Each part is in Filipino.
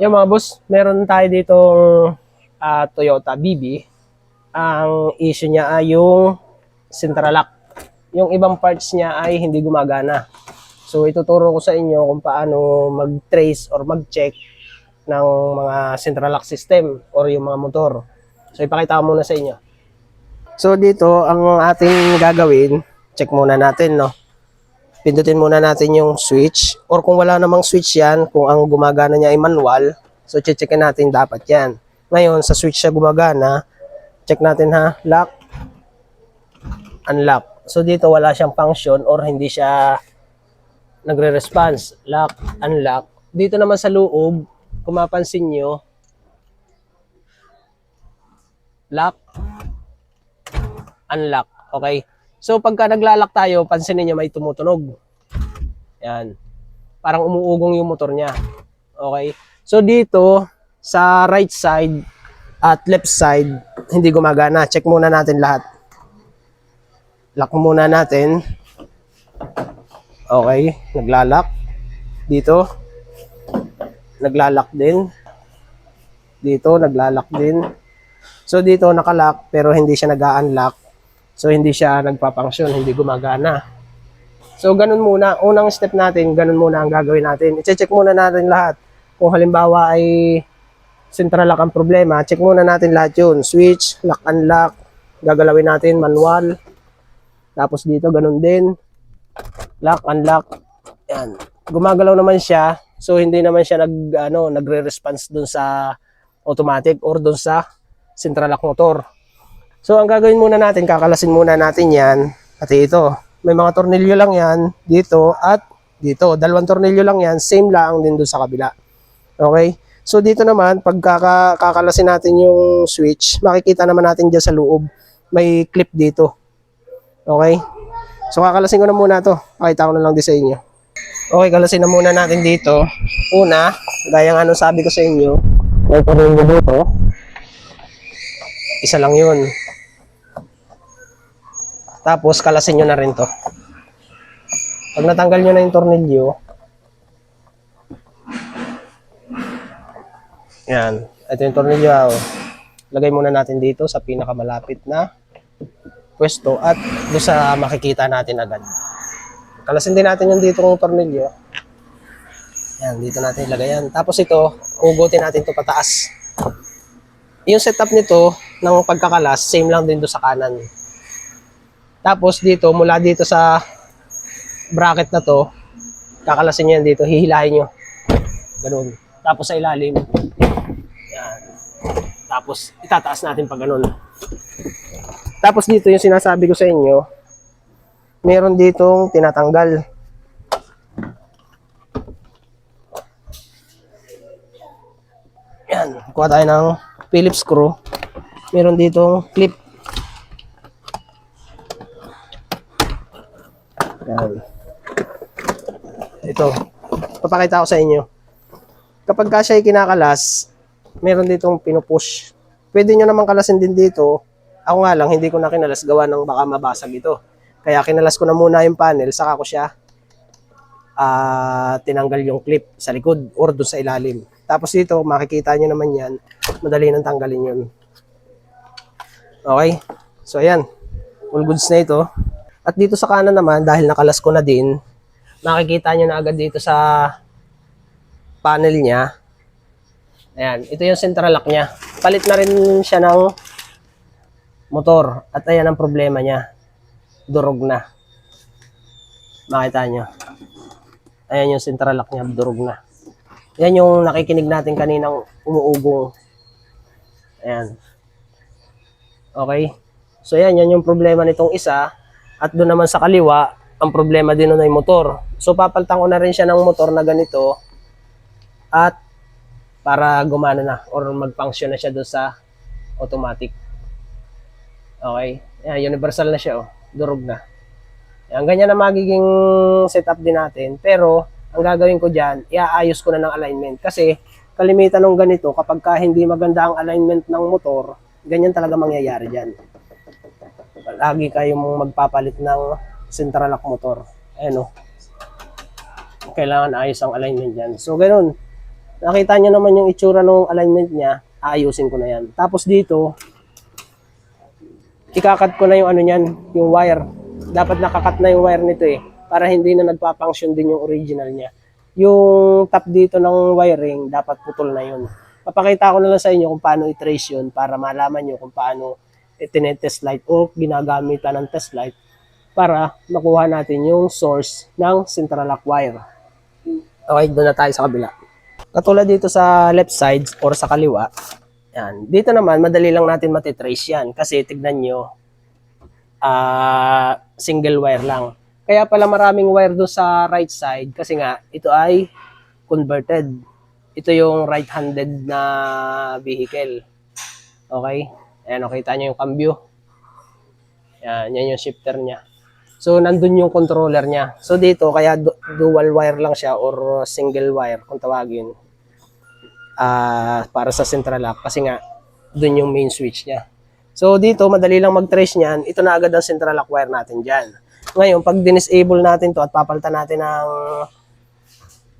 Yung mga boss, meron tayo dito Toyota BB. Ang issue niya ay yung central lock. Yung ibang parts niya ay hindi gumagana. So ituturo ko sa inyo kung paano mag-trace or mag-check ng mga central lock system or yung mga motor. So ipakita ko muna sa inyo. So dito ang ating gagawin, check muna natin no. Pindutin muna natin yung switch or kung wala namang switch yan, kung ang gumagana niya ay manual, so checkin natin dapat yan. Ngayon sa switch siya gumagana, check natin ha, lock, unlock. So dito wala siyang function or hindi siya nagre-response. Lock, unlock. Dito naman sa loob, kung mapansin nyo, lock, unlock. Okay? So pagka naglalak tayo, pansinin niyo may tumutunog. Yan. Parang umuugong yung motor niya. Okay? So dito, sa right side at left side, hindi gumagana. Check muna natin lahat. Lock muna natin. Okay, naglalak. Dito, naglalak din. Dito, naglalak din. So dito nakalock pero hindi siya nag-unlock. So hindi siya nagpa-function, hindi gumagana. So ganun muna, unang step natin, ganun muna ang gagawin natin. I-check muna natin lahat. Kung halimbawa ay central lock ang problema, check muna natin lahat yun. Switch, lock, unlock, gagalawin natin, manual. Tapos dito, ganun din. Lock, unlock. Yan. Gumagalaw naman siya. So, hindi naman siya nag, ano, nagre-response dun sa automatic or dun sa central lock motor. So, ang gagawin muna natin, kakalasin muna natin yan. Pati ito. May mga tornilyo lang yan dito at dito. Dalawang tornilyo lang yan. Same lang din dun sa kabila. Okay? So, dito naman, pag kaka- kakalasin natin yung switch, makikita naman natin dyan sa loob. May clip dito. Okay? So, kakalasin ko na muna to. Pakita ko na lang din sa inyo. Okay, kalasin na muna natin dito. Una, gaya nga nung sabi ko sa inyo, may tornilyo dito. Isa lang yun. Tapos, kalasin nyo na rin to. Pag natanggal nyo na yung tornilyo, yan. Ito yung tornilyo. ah, oh. Lagay muna natin dito sa pinakamalapit na pwesto at doon sa makikita natin agad. Kalasin din natin yung dito ng tornilyo. Yan, dito natin ilagay yan. Tapos ito, ugutin natin ito pataas. Yung setup nito ng pagkakalas, same lang din doon sa kanan. Tapos dito, mula dito sa bracket na to, kakalasin nyo yan dito, hihilahin nyo. Ganun. Tapos sa ilalim, yan. Tapos itataas natin pag ganun. Tapos dito yung sinasabi ko sa inyo, meron ditong tinatanggal. Yan, kuha tayo ng Phillips screw. Meron ditong clip. Yan. Ito. Papakita ko sa inyo. Kapag ka siya ay kinakalas, meron ditong pinupush. Pwede nyo naman kalasin din dito. Ako nga lang, hindi ko na kinalas gawa ng baka mabasag ito. Kaya kinalas ko na muna yung panel, saka ko siya ah tinanggal yung clip sa likod or doon sa ilalim. Tapos dito, makikita nyo naman yan, madali nang tanggalin yun. Okay? So, ayan. All goods na ito. At dito sa kanan naman, dahil nakalas ko na din, makikita nyo na agad dito sa panel niya. Ayan, ito yung central lock niya. Palit na rin siya ng motor. At ayan ang problema niya. Durog na. Makita nyo. Ayan yung central lock niya, durog na. Yan yung nakikinig natin kaninang umuugong. Ayan. Okay? So yan, yan yung problema nitong isa. At doon naman sa kaliwa, ang problema din nun ay motor. So papalitan ko na rin siya ng motor na ganito. At para gumana na or mag-function na siya doon sa automatic. Okay? Yan, universal na siya oh. Durog na. Yan, ganyan na magiging setup din natin. Pero, ang gagawin ko dyan, iaayos ko na ng alignment. Kasi, kalimitan ng ganito, kapag ka hindi maganda ang alignment ng motor, ganyan talaga mangyayari dyan. Lagi kayong magpapalit ng central lock motor. Ayan o. Kailangan ayos ang alignment dyan. So, ganun. Nakita nyo naman yung itsura ng alignment niya, aayusin ko na yan. Tapos dito, ikakat ko na yung ano niyan, yung wire. Dapat nakakat na yung wire nito eh, para hindi na nagpa-function din yung original niya. Yung top dito ng wiring, dapat putol na yun. Papakita ko na lang sa inyo kung paano i-trace yun para malaman nyo kung paano itinetest light o ginagamitan ng test light para makuha natin yung source ng central lock wire. Okay, doon na tayo sa kabila. Katulad dito sa left side or sa kaliwa, yan. Dito naman, madali lang natin matitrace yan kasi tignan nyo, ah single wire lang. Kaya pala maraming wire doon sa right side kasi nga, ito ay converted. Ito yung right-handed na vehicle. Okay? Ayan, okay, kita nyo yung cambio. Yan, yan yung shifter niya. So, nandun yung controller niya. So, dito, kaya du- dual wire lang siya or single wire, kung tawagin. Ah, para sa central lock. Kasi nga, dun yung main switch niya. So, dito, madali lang mag-trace niyan. Ito na agad ang central lock wire natin dyan. Ngayon, pag dinisable natin to at papalitan natin ng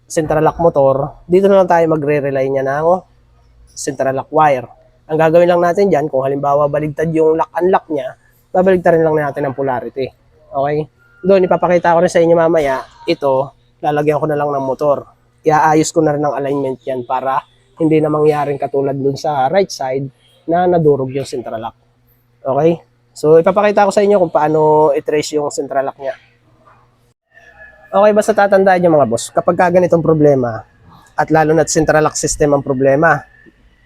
central lock motor, dito na lang tayo magre-rely niya ng central lock wire. Ang gagawin lang natin dyan, kung halimbawa baligtad yung lock-unlock niya, babaligtarin lang natin ang polarity. Okay? Doon, ipapakita ko rin sa inyo mamaya, ito, lalagyan ko na lang ng motor. Iaayos ko na rin ang alignment yan para hindi na mangyaring katulad dun sa right side na nadurog yung central lock. Okay? So, ipapakita ko sa inyo kung paano i-trace yung central lock niya. Okay, basta tatandaan nyo mga boss, kapag ka ganitong problema, at lalo na central lock system ang problema,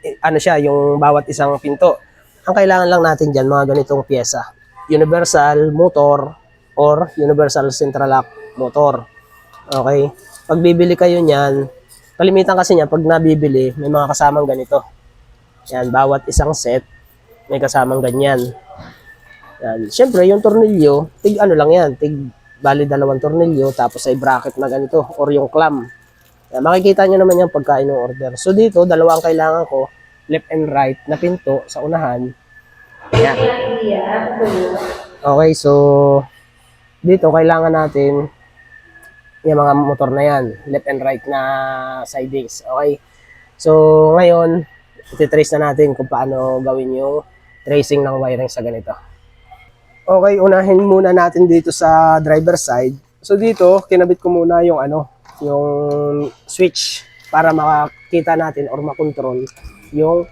eh, ano siya, yung bawat isang pinto. Ang kailangan lang natin dyan, mga ganitong pyesa. Universal motor or universal central lock motor. Okay? Pag bibili kayo niyan, kalimitan kasi niya, pag nabibili, may mga kasamang ganito. Yan, bawat isang set, may kasamang ganyan. Yan. Siyempre, yung tornilyo, tig ano lang yan, tig bali dalawang tornilyo, tapos ay bracket na ganito, or yung clamp. Yan, makikita nyo naman yung pagkain ng order. So dito, dalawa ang kailangan ko, left and right na pinto sa unahan. Yan. Okay, so dito kailangan natin yung mga motor na yan, left and right na sidings. Okay. So ngayon, ititrace na natin kung paano gawin yung tracing ng wiring sa ganito. Okay, unahin muna natin dito sa driver side. So dito, kinabit ko muna yung ano, yung switch para makakita natin or makontrol yung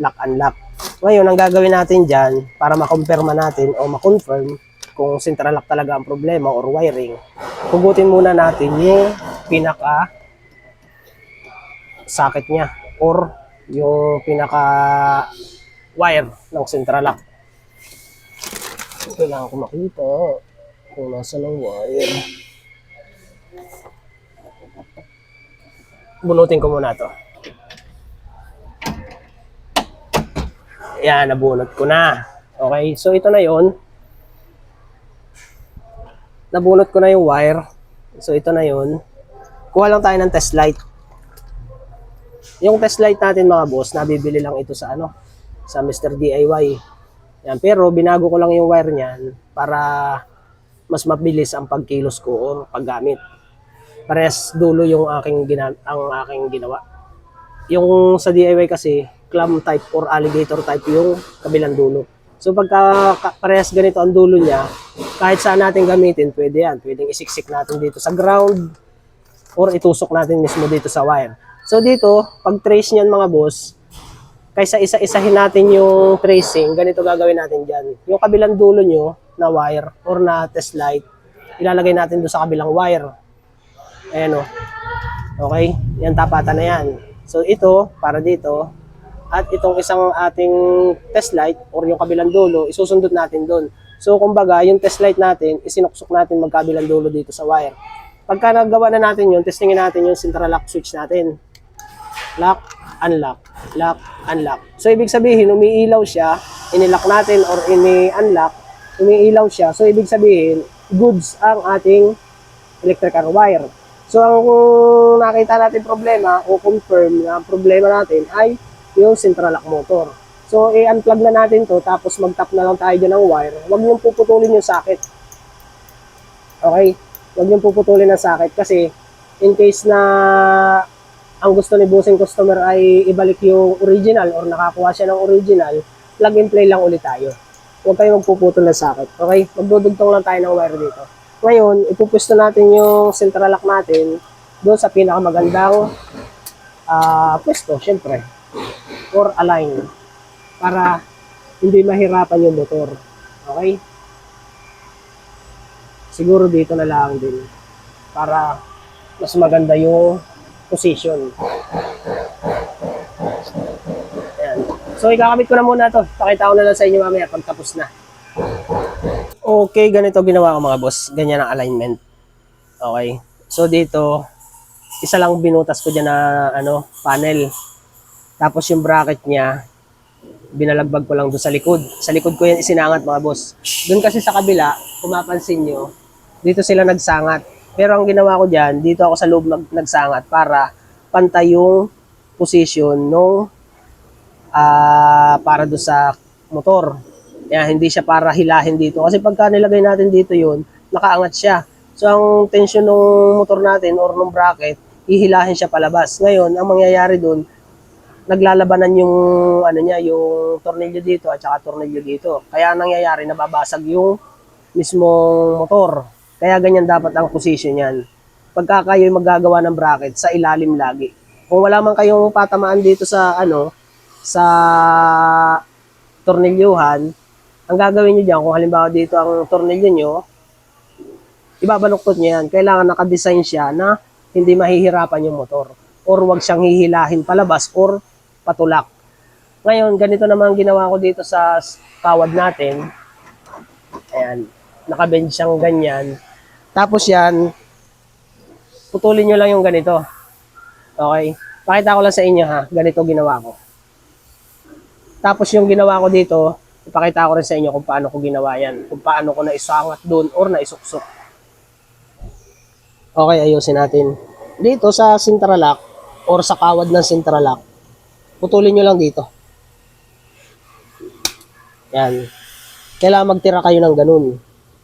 lock unlock. Ngayon, ang gagawin natin dyan para makumpirma natin o makonfirm kung central lock talaga ang problema or wiring, hugutin muna natin yung pinaka socket niya or yung pinaka wire ng central lock. Kailangan ko makita kung nasa ng wire. Bunutin ko muna to. Yan, nabunot ko na. Okay, so ito na yon. Nabunot ko na yung wire. So ito na yon. Kuha lang tayo ng test light. Yung test light natin mga boss, nabibili lang ito sa ano, sa Mr. DIY. Yan, pero binago ko lang yung wire niyan para mas mabilis ang pagkilos ko or paggamit. Pares dulo yung aking gina- ang aking ginawa. Yung sa DIY kasi, clam type or alligator type yung kabilang dulo. So pagka ka- parehas ganito ang dulo niya, kahit saan natin gamitin, pwede yan. Pwedeng isiksik natin dito sa ground or itusok natin mismo dito sa wire. So dito, pag trace niyan mga boss, kaysa isa-isahin natin yung tracing, ganito gagawin natin dyan. Yung kabilang dulo nyo na wire or na test light, ilalagay natin doon sa kabilang wire. Ayan o. Okay? Yan tapatan na yan. So ito, para dito, at itong isang ating test light or yung kabilang dulo, isusundot natin doon. So kumbaga, yung test light natin, isinuksok natin magkabilang dulo dito sa wire. Pagka nagawa na natin yun, testingin natin yung central lock switch natin. Lock, unlock, lock, unlock. So ibig sabihin, umiilaw siya, inilock natin or ini-unlock, umiilaw siya. So ibig sabihin, goods ang ating electrical wire. So ang nakita natin problema o confirm na problema natin ay yung central lock motor. So i-unplug na natin to tapos mag-tap na lang tayo dyan ng wire. Huwag niyong puputulin yung socket. Okay? Huwag niyong puputulin ang socket kasi in case na ang gusto ni busing customer ay ibalik yung original or nakakuha siya ng original, plug and play lang ulit tayo. Huwag kayo magpuputol ng socket. Okay? Magdudugtong lang tayo ng wire dito. Ngayon, ipupwesto natin yung central lock natin doon sa pinakamagandang ah pwesto, syempre. Or align. Para hindi mahirapan yung motor. Okay? Siguro dito na lang din. Para mas maganda yung position. Ayan. So, ikakabit ko na muna to. Pakita ko na lang sa inyo mamaya pag tapos na. Okay, ganito ginawa ko mga boss. Ganyan ang alignment. Okay. So, dito, isa lang binutas ko dyan na ano, panel. Tapos yung bracket niya, binalagbag ko lang doon sa likod. Sa likod ko yan isinangat mga boss. Doon kasi sa kabila, kung mapansin nyo, dito sila nagsangat. Pero ang ginawa ko dyan, dito ako sa loob nag- nagsangat para pantay yung position nung ah, para do sa motor. Kaya hindi siya para hilahin dito. Kasi pagka nilagay natin dito yun, nakaangat siya. So ang tension ng motor natin or ng bracket, ihilahin siya palabas. Ngayon, ang mangyayari doon, naglalabanan yung ano niya, yung tornilyo dito at saka tornilyo dito. Kaya ang nangyayari, nababasag yung mismong motor. Kaya ganyan dapat ang position niyan. Pagka kayo magagawa ng bracket, sa ilalim lagi. Kung wala man kayong patamaan dito sa ano, sa tornilyuhan, ang gagawin nyo dyan, kung halimbawa dito ang tornilyo nyo, ibabaluktot nyo yan. Kailangan nakadesign siya na hindi mahihirapan yung motor. Or wag siyang hihilahin palabas or patulak. Ngayon, ganito naman ginawa ko dito sa kawad natin. Ayan, nakabend siyang ganyan. Tapos yan, putulin nyo lang yung ganito. Okay? Pakita ko lang sa inyo ha, ganito ginawa ko. Tapos yung ginawa ko dito, ipakita ko rin sa inyo kung paano ko ginawa yan. Kung paano ko naisangat doon or naisuksok. Okay, ayusin natin. Dito sa sintralock or sa kawad ng sintralock, putulin nyo lang dito. Yan. Kailangan magtira kayo ng ganun.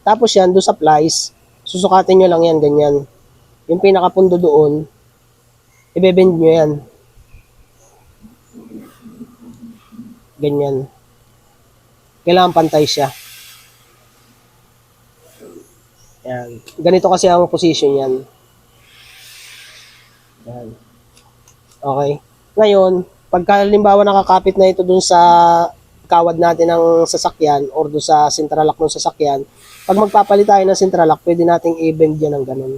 Tapos yan, doon sa plies, susukatin nyo lang yan, ganyan. Yung pinakapundo doon, ibebend nyo yan. Ganyan. Kailangan pantay siya. Yan. Ganito kasi ang position yan. Yan. Okay. Ngayon, pagka halimbawa nakakapit na ito dun sa kawad natin ng sasakyan or dun sa central lock ng sasakyan, pag magpapalit tayo ng central lock, pwede nating i-bend yan ng ganun.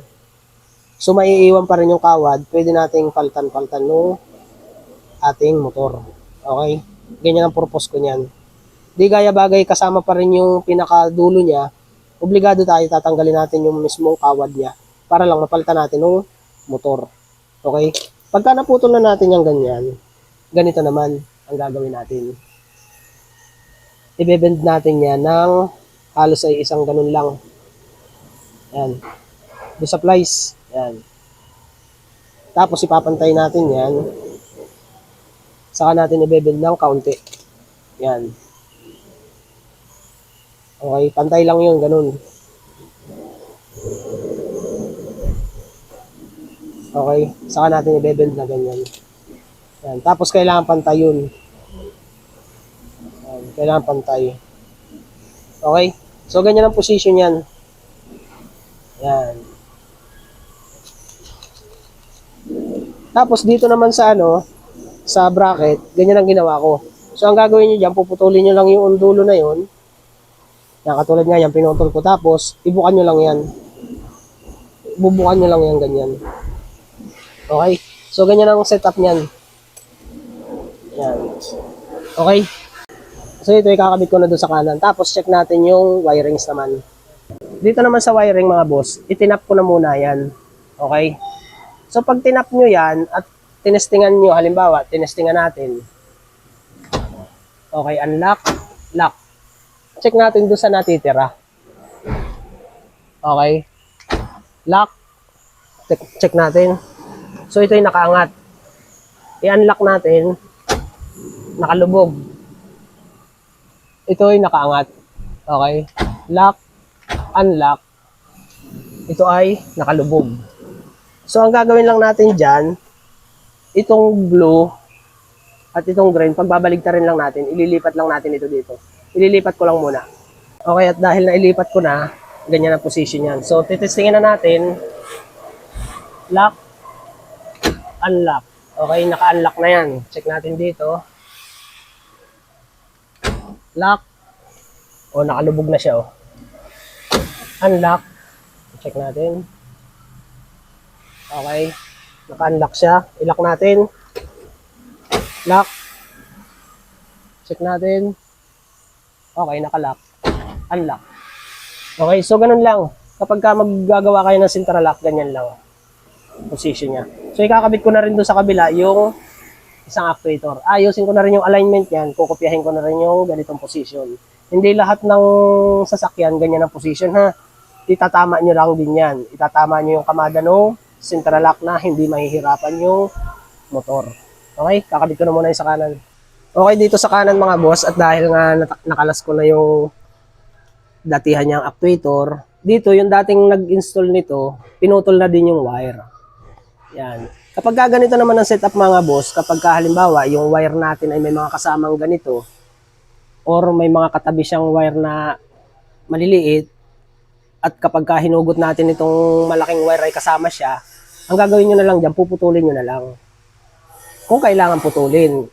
So, maiiwan pa rin yung kawad, pwede nating paltan-paltan no ating motor. Okay? Ganyan ang purpose ko niyan. Di gaya bagay kasama pa rin yung pinakadulo niya, obligado tayo tatanggalin natin yung mismong kawad niya para lang mapalitan natin ng motor. Okay? Pagka naputol na natin yung ganyan, ganito naman ang gagawin natin. Ibebend natin yan ng halos ay isang ganun lang. Yan. Doon sa plies. Yan. Tapos ipapantay natin yan. Saka natin ibebend ng kaunti. Yan. Okay, pantay lang yun, ganun. Okay, saka natin i-bend na ganyan. Yan. Tapos kailangan pantay yun. Yan. Kailangan pantay. Okay? So, ganyan ang position yan. Yan. Tapos dito naman sa ano, sa bracket, ganyan ang ginawa ko. So, ang gagawin nyo dyan, puputulin nyo lang yung undulo na yun. Yan, katulad nga yan, pinutol ko. Tapos, ibukan nyo lang yan. Bubukan nyo lang yan, ganyan. Okay? So, ganyan ang setup niyan. Okay? So, ito ikakabit ko na doon sa kanan. Tapos, check natin yung wirings naman. Dito naman sa wiring, mga boss, itinap ko na muna yan. Okay? So, pag tinap nyo yan at tinestingan nyo, halimbawa, tinestingan natin. Okay, unlock, lock. Check natin doon sa natitira. Okay. Lock. Check, check natin. So, ito yung nakaangat. I-unlock natin. Nakalubog. Ito yung nakaangat. Okay. Lock. Unlock. Ito ay nakalubog. So, ang gagawin lang natin dyan, itong blue at itong green, pagbabalik rin lang natin, ililipat lang natin ito dito. Ililipat ko lang muna. Okay, at dahil nailipat ko na, ganyan ang position yan. So, titestingin na natin. Lock, unlock. Okay, naka-unlock na yan. Check natin dito. Lock. O, nakalubog na siya, oh. Unlock. Check natin. Okay. Naka-unlock siya. I-lock natin. Lock. Check natin. Okay, naka-lock. Unlock. Okay, so ganun lang. Kapag ka maggagawa kayo ng central lock, ganyan lang. Position niya. So, ikakabit ko na rin doon sa kabila yung isang actuator. Ayusin ko na rin yung alignment niyan. Kukopyahin ko na rin yung ganitong position. Hindi lahat ng sasakyan ganyan ang position ha. Itatama nyo lang din yan. Itatama nyo yung kamada ng central lock na hindi mahihirapan yung motor. Okay, kakabit ko na muna yung sa kanan. Okay, dito sa kanan mga boss at dahil nga nakalas ko na yung datihan niyang actuator, dito yung dating nag-install nito, pinutol na din yung wire. Yan. Kapag ka ganito naman ang setup mga boss, kapag ka halimbawa yung wire natin ay may mga kasamang ganito, or may mga katabi siyang wire na maliliit, at kapag ka hinugot natin itong malaking wire ay kasama siya, ang gagawin nyo na lang dyan, puputulin nyo na lang. Kung kailangan putulin.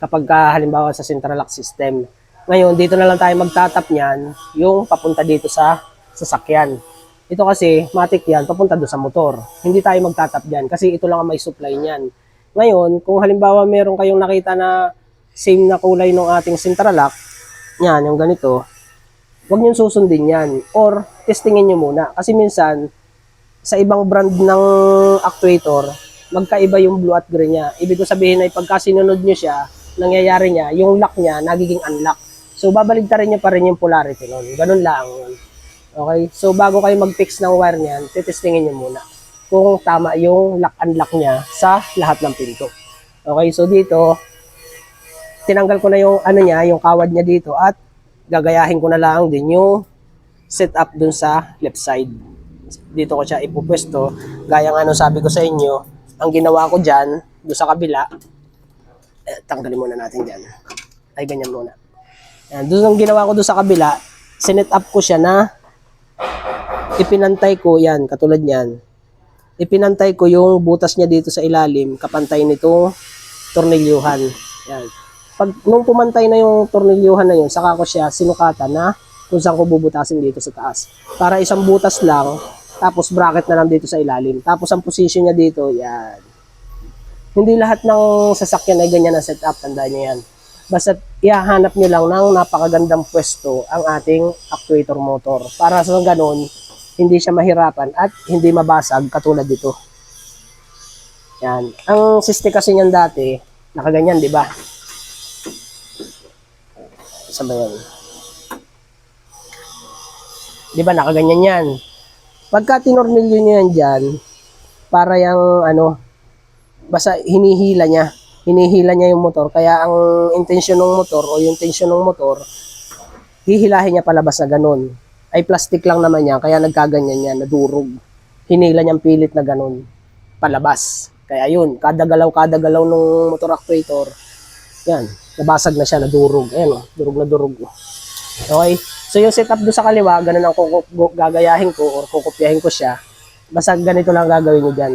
Kapag ka, halimbawa sa central lock system. Ngayon, dito na lang tayo magtatap niyan, yung papunta dito sa sasakyan. Ito kasi, matik yan, papunta doon sa motor. Hindi tayo magtatap dyan kasi ito lang ang may supply niyan. Ngayon, kung halimbawa meron kayong nakita na same na kulay ng ating central lock, yan, yung ganito, huwag nyo susundin yan. Or, testingin nyo muna. Kasi minsan, sa ibang brand ng actuator, magkaiba yung blue at green niya. Ibig ko sabihin ay pagka sinunod nyo siya, nangyayari niya, yung lock niya, nagiging unlock. So, babaligtarin niya pa rin yung polarity nun. Ganun lang. Okay? So, bago kayo mag-fix ng wire niyan, titestingin nyo muna kung tama yung lock-unlock niya sa lahat ng pinto. Okay? So, dito, tinanggal ko na yung ano niya, yung kawad niya dito at gagayahin ko na lang din yung setup dun sa left side. Dito ko siya ipupwesto. Gaya nga nung sabi ko sa inyo, ang ginawa ko dyan, doon sa kabila, eh, tanggalin muna natin dyan. Ay, ganyan muna. Yan, doon ang ginawa ko doon sa kabila, sinet up ko siya na ipinantay ko yan, katulad yan. Ipinantay ko yung butas niya dito sa ilalim, kapantay nitong tornilyuhan. Yan. Pag nung pumantay na yung tornilyuhan na yun, saka ko siya sinukatan na kung saan ko bubutasin dito sa taas. Para isang butas lang, tapos bracket na lang dito sa ilalim. Tapos ang position niya dito, yan. Hindi lahat ng sasakyan ay ganyan ang setup, tandaan niyo yan. Basta ihahanap niyo lang ng napakagandang pwesto ang ating actuator motor. Para sa ganun, hindi siya mahirapan at hindi mabasag katulad dito. Yan. Ang siste kasi niyan dati, nakaganyan, di ba? Saan ba? Di ba, nakaganyan yan. Pagka tinornilyo niyo yan dyan, para yung ano, basta hinihila niya. Hinihila niya yung motor. Kaya ang intensyon ng motor o yung tensyon ng motor, hihilahin niya palabas na ganun. Ay plastic lang naman yan, kaya nagkaganyan yan, nadurog. Hinila niyang pilit na ganun, palabas. Kaya yun, kada galaw, kada galaw ng motor actuator, yan, nabasag na siya, nadurog. Ayan o, durog na durog. Okay? So yung setup doon sa kaliwa, ganun ang gagayahin ko or kukopyahin ko siya. Basta ganito lang gagawin nyo dyan.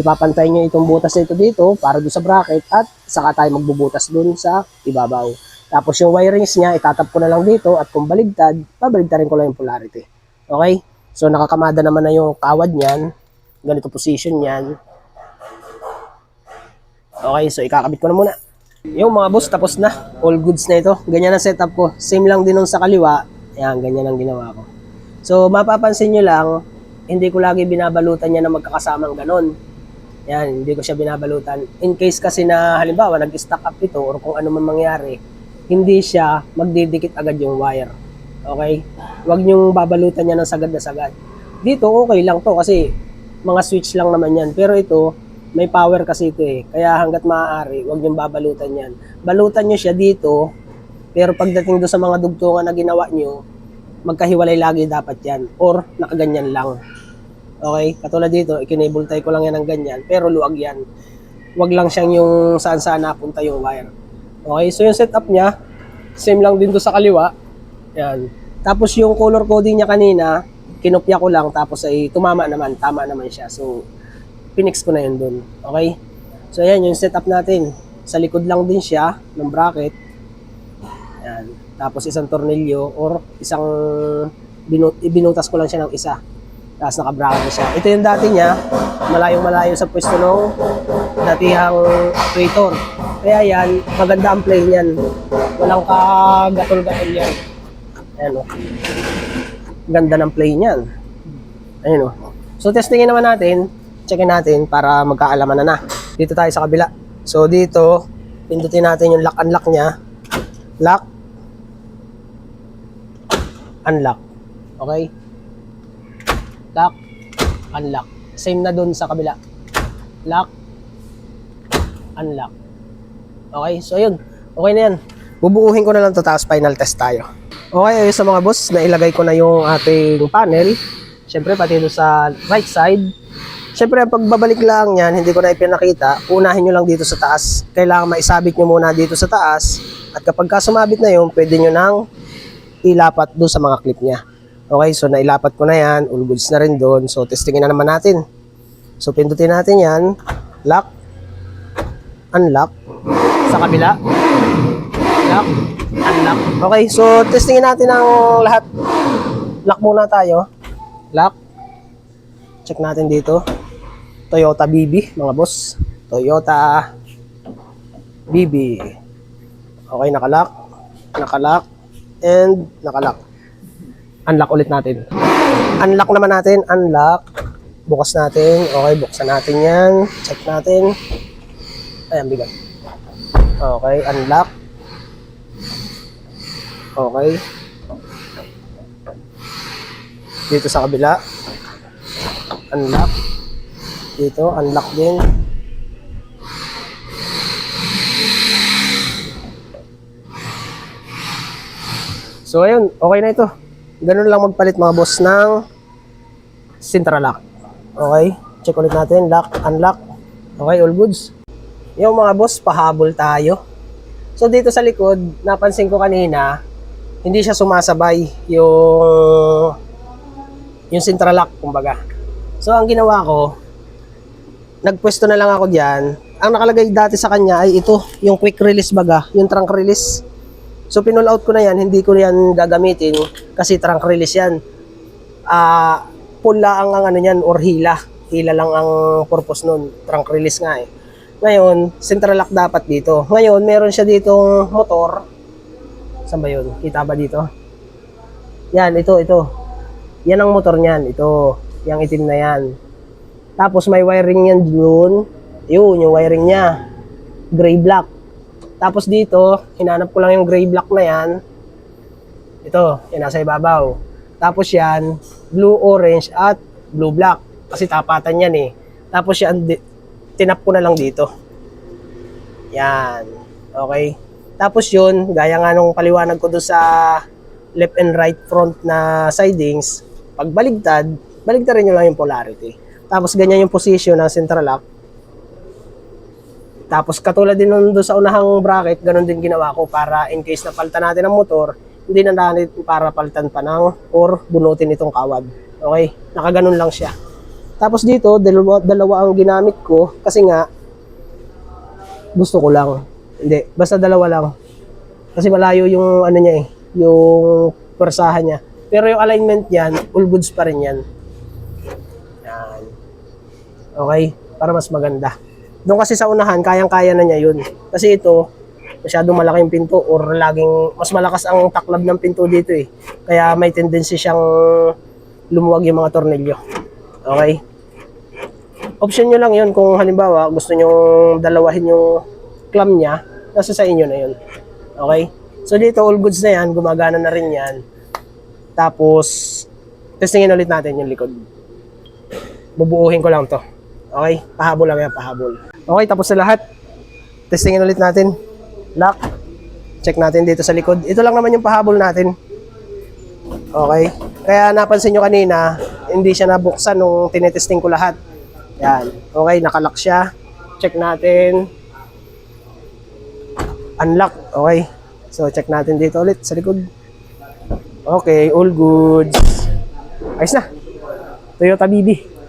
Ipapantay nyo itong butas na ito dito para doon sa bracket at saka tayo magbubutas doon sa ibabaw. Tapos yung wirings niya, itatap ko na lang dito at kung baligtad, babaligtarin ko lang yung polarity. Okay? So nakakamada naman na yung kawad niyan. Ganito position niyan. Okay, so ikakabit ko na muna. Yung mga boss, tapos na. All goods na ito. Ganyan ang setup ko. Same lang din nung sa kaliwa. Ayan, ganyan ang ginawa ko. So, mapapansin nyo lang, hindi ko lagi binabalutan niya na magkakasamang ganon. Yan, hindi ko siya binabalutan. In case kasi na, halimbawa, nag-stack up ito or kung ano man mangyari, hindi siya magdidikit agad yung wire. Okay? Huwag niyong babalutan niya ng sagad na sagad. Dito, okay lang to kasi mga switch lang naman yan. Pero ito, may power kasi ito eh. Kaya hanggat maaari, huwag niyong babalutan yan. Balutan niyo siya dito, pero pagdating doon sa mga dugtungan na ginawa niyo, magkahiwalay lagi dapat yan. Or nakaganyan lang. Okay? Katulad dito, ikinable tie ko lang yan ng ganyan, pero luwag yan. wag lang siyang yung saan saan napunta yung wire. Okay, so yung setup niya, same lang din to sa kaliwa. Yan. Tapos yung color coding niya kanina, kinopya ko lang tapos ay tumama naman, tama naman siya. So, pinix ko na yun dun. Okay? So, ayan yung setup natin. Sa likod lang din siya ng bracket. Yan. Tapos isang tornilyo or isang binu- ibinutas ko lang siya ng isa. Tapos naka-bracket na siya. Ito yung dati niya, malayong malayo sa pwesto ng datihang actuator. Kaya yan, maganda ang play niyan. Walang kagatol-gatol yan. Ayan o. Ganda ng play niyan. Ayun o. So testingin naman natin, checkin natin para magkaalaman na na. Dito tayo sa kabila. So dito, pindutin natin yung lock-unlock niya. Lock. Unlock. Okay? Lock. Unlock. Same na dun sa kabila. Lock. Unlock. Okay, so yun. Okay na yan. Bubuuhin ko na lang to tapos final test tayo. Okay, ayun sa mga boss, nailagay ko na yung ating panel. Siyempre, pati doon sa right side. Siyempre, pagbabalik lang yan, hindi ko na ipinakita. Unahin nyo lang dito sa taas. Kailangan maisabit nyo muna dito sa taas. At kapag ka sumabit na yun, pwede nyo nang ilapat doon sa mga clip niya. Okay, so nailapat ko na yan. All goods na rin doon. So, testingin na naman natin. So, pindutin natin yan. Lock. Unlock. Sa kabila. Lock. Unlock. Okay, so testingin natin ang lahat. Lock muna tayo. Lock. Check natin dito. Toyota BB, mga boss. Toyota BB. Okay, nakalock. Nakalock. And nakalock. Unlock ulit natin. Unlock naman natin. Unlock. Bukas natin. Okay, buksan natin yan. Check natin. Ayan, bigat. Okay, unlock. Okay. Dito sa kabila. Unlock. Dito, unlock din. So ayun, okay na ito. Ganun lang magpalit mga boss ng Sintra lock. Okay, check ulit natin. Lock, unlock. Okay, all goods. Yung mga boss, pahabol tayo. So dito sa likod, napansin ko kanina, hindi siya sumasabay yung yung central lock, kumbaga. So ang ginawa ko, nagpwesto na lang ako diyan. Ang nakalagay dati sa kanya ay ito, yung quick release baga, yung trunk release. So pinull out ko na yan, hindi ko yan gagamitin kasi trunk release yan. Ah, pula ang ang ano niyan or hila. Hila lang ang purpose nun, trunk release nga eh. Ngayon, central lock dapat dito. Ngayon, meron siya ditong motor. Saan ba yun? Kita ba dito? Yan, ito, ito. Yan ang motor niyan. Ito. Yung itim na yan. Tapos may wiring yan doon. Yun, yung wiring niya. Gray black. Tapos dito, hinanap ko lang yung gray black na yan. Ito, yan nasa ibabaw. Tapos yan, blue, orange, at blue black. Kasi tapatan yan eh. Tapos yan, tinap ko na lang dito. Yan. Okay. Tapos yun, gaya nga nung paliwanag ko doon sa left and right front na sidings, pag baligtad, baligtarin nyo lang yung polarity. Tapos ganyan yung position ng central lock. Tapos katulad din nung doon sa unahang bracket, ganun din ginawa ko para in case na palitan natin ang motor, hindi na natin para palitan pa ng or bunutin itong kawad. Okay? Nakaganon lang siya. Tapos dito, dalawa, dalawa ang ginamit ko kasi nga gusto ko lang. Hindi, basta dalawa lang. Kasi malayo yung ano niya eh, yung persahan niya. Pero yung alignment niyan, all goods pa rin yan. Yan. Okay? Para mas maganda. Doon kasi sa unahan, kayang-kaya na niya yun. Kasi ito, masyadong malaki yung pinto or laging mas malakas ang taklab ng pinto dito eh. Kaya may tendency siyang lumuwag yung mga tornilyo. Okay? Option nyo lang yun kung halimbawa gusto nyo dalawahin yung clamp niya, nasa sa inyo na yun. Okay? So dito, all goods na yan, gumagana na rin yan. Tapos, testingin ulit natin yung likod. Bubuuhin ko lang to. Okay? Pahabol lang yan, pahabol. Okay, tapos na lahat. Testingin ulit natin. Lock. Check natin dito sa likod. Ito lang naman yung pahabol natin. Okay? Kaya napansin nyo kanina, hindi siya nabuksan nung tinetesting ko lahat. Yan. Okay, nakalock siya. check natin. Unlock. Okay. So, check natin dito ulit sa likod. Okay, all goods. Ayos na. Toyota BB.